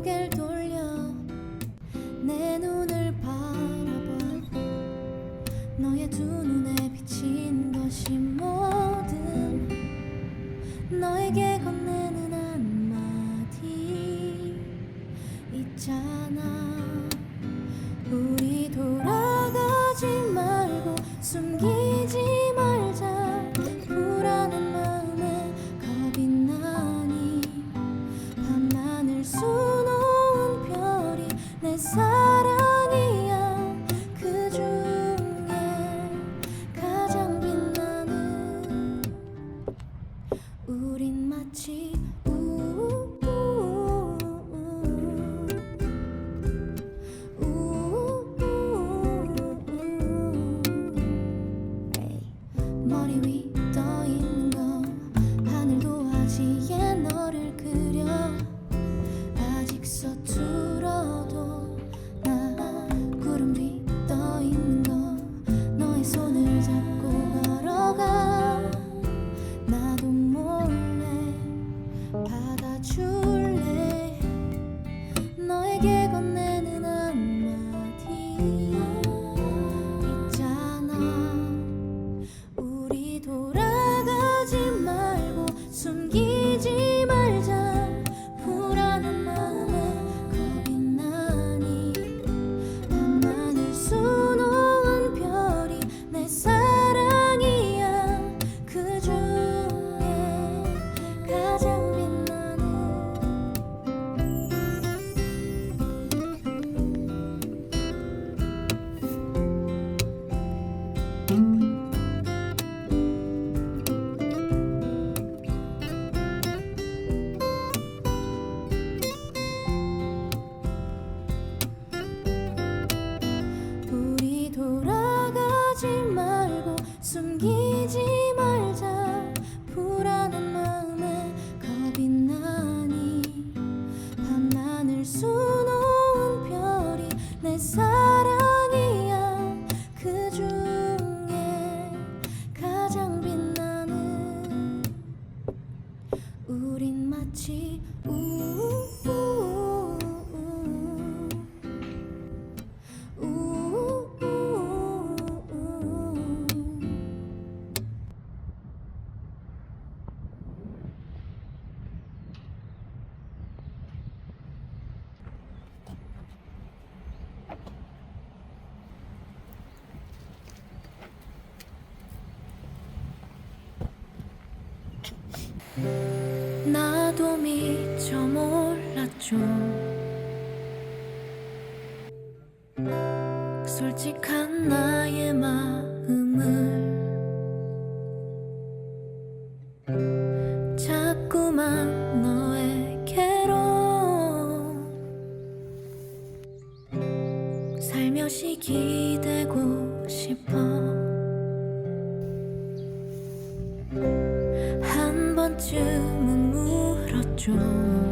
고개를 돌려 내 눈을 바라봐. 너의 두 눈에 비친 것이 모든 너에게 건네는 한마디 있잖아. 우리 돌아가지 말고 숨기 promise 내게 건네 솔직한 나의 마음을 자꾸만 너에게로 살며시 기대고 싶어. 한 번쯤은 물었죠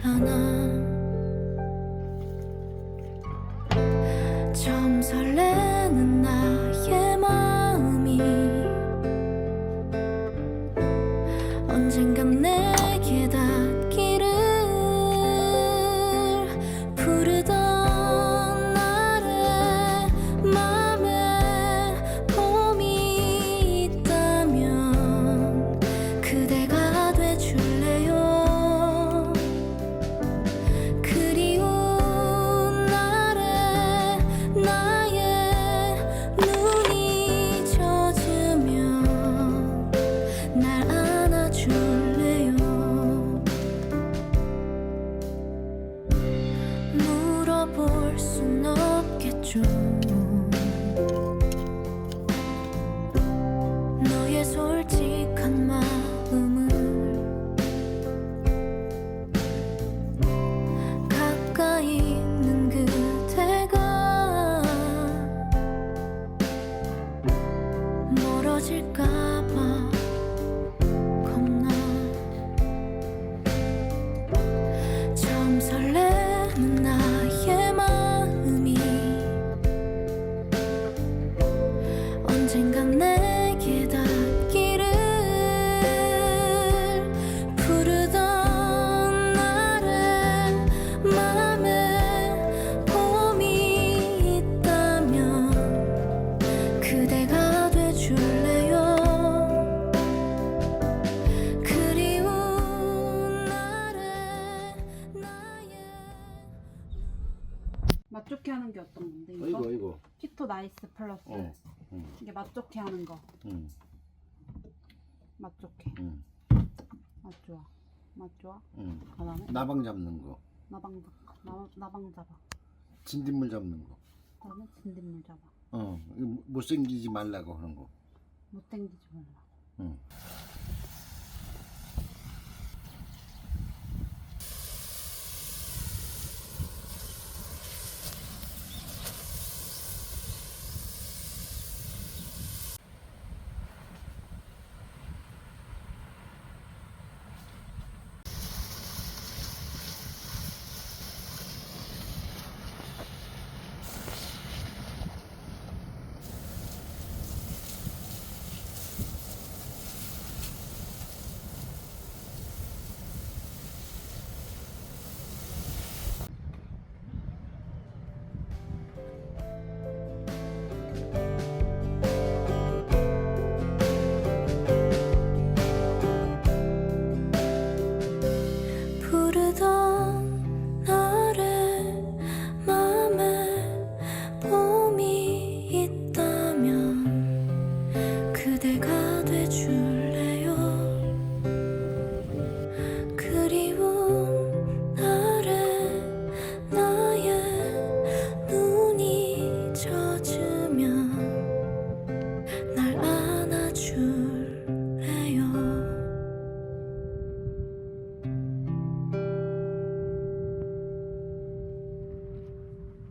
하나. 좀 맛 좋게 하는 게 어떤 건데 이거? 이거 이거 키토 나이스 플러스 어. 음. 이게 맛 좋게 하는 거맛 음. 좋게 음. 맛 좋아 맛 좋아 음. 나방 잡는 거 나방 나, 나방 잡아 진딧물 잡는 거 그다음에 진딧물 잡아 어못 생기지 말라고 하는 거 못땡기지 말라고 응.